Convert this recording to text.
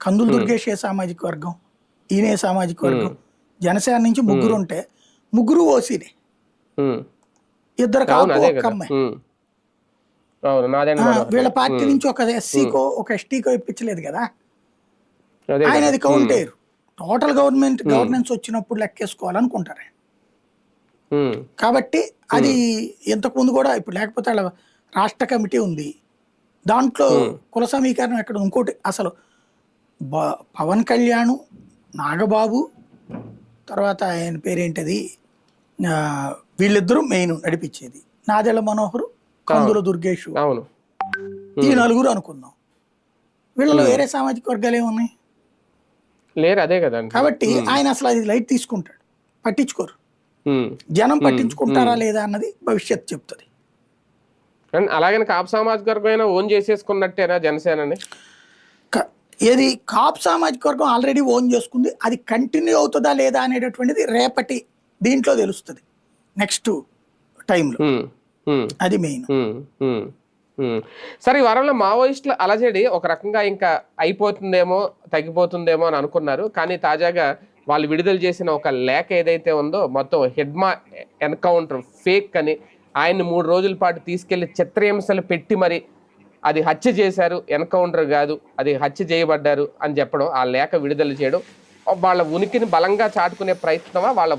కందులు దుర్గేష్ ఏ సామాజిక వర్గం ఈయనే సామాజిక వర్గం. జనసేన నుంచి ముగ్గురు ఉంటే ముగ్గురు ఓసీనే. ఇద్దరు కాపు అదే ఒక్క కదా. అమ్మాయి వీళ్ళ పార్టీ నుంచి ఒక ఎస్సీకో ఒక ఎస్టీకో ఇప్పించలేదు కదా. ఆయన కదా. అది కౌంట్ అయ్యారు టోటల్ గవర్నమెంట్ గవర్నెన్స్ వచ్చినప్పుడు లెక్కేసుకోవాలనుకుంటారు. కాబట్టి అది ఇంతకు ముందు కూడా ఇప్పుడు లేకపోతే వాళ్ళ రాష్ట్ర కమిటీ ఉంది. దాంట్లో కుల సమీకరణం ఎక్కడ ఇంకోటి అసలు బ- పవన్ కళ్యాణ్ నాగబాబు తర్వాత ఆయన పేరేంటది? వీళ్ళిద్దరూ మెయిన్ నడిపించేది. నాదెళ్ళ మనోహర్ కందుల దుర్గేష్. అవును. ఈ నలుగురు అనుకుందాం. వీళ్ళలో వేరే సామాజిక వర్గాలు ఏమున్నాయి? లేరు అదే కదా. కాబట్టి ఆయన అసలు అది లైట్ తీసుకుంటాడు. పట్టించుకోరు. జనం పట్టించుకుంటారా లేదా అన్నది భవిష్యత్ చెప్తుంది. అలాగని కాపు సామాజిక వర్గం ఓన్ చేసేసుకున్నట్టేనా జనసేనని? ఏది కాప్ సామాజిక వర్గం ఆల్రెడీ ఓన్ చేసుకుంది అది కంటిన్యూ అవుతుందా లేదా అనేటటువంటిది రేపటి దీంట్లో తెలుస్తుంది. నెక్స్ట్ టైంలో. అది మెయిన్. సరే ఈ వారంలో మావోయిస్టుల అలజడి ఒక రకంగా ఇంకా అయిపోతుందేమో తగ్గిపోతుందేమో అని అనుకున్నారు. కానీ తాజాగా వాళ్ళు విడుదల చేసిన ఒక లేఖ ఏదైతే ఉందో మొత్తం హెడ్మా ఎన్కౌంటర్ ఫేక్ అని ఆయన్ని మూడు రోజుల పాటు తీసుకెళ్ళి చిత్రహింసలు పెట్టి మరి అది హత్య చేశారు ఎన్కౌంటర్ కాదు అది హత్య చేయబడ్డారు అని చెప్పడం ఆ లేఖ విడుదల చేయడం వాళ్ళ ఉనికిని బలంగా చాటుకునే ప్రయత్నమా వాళ్ళ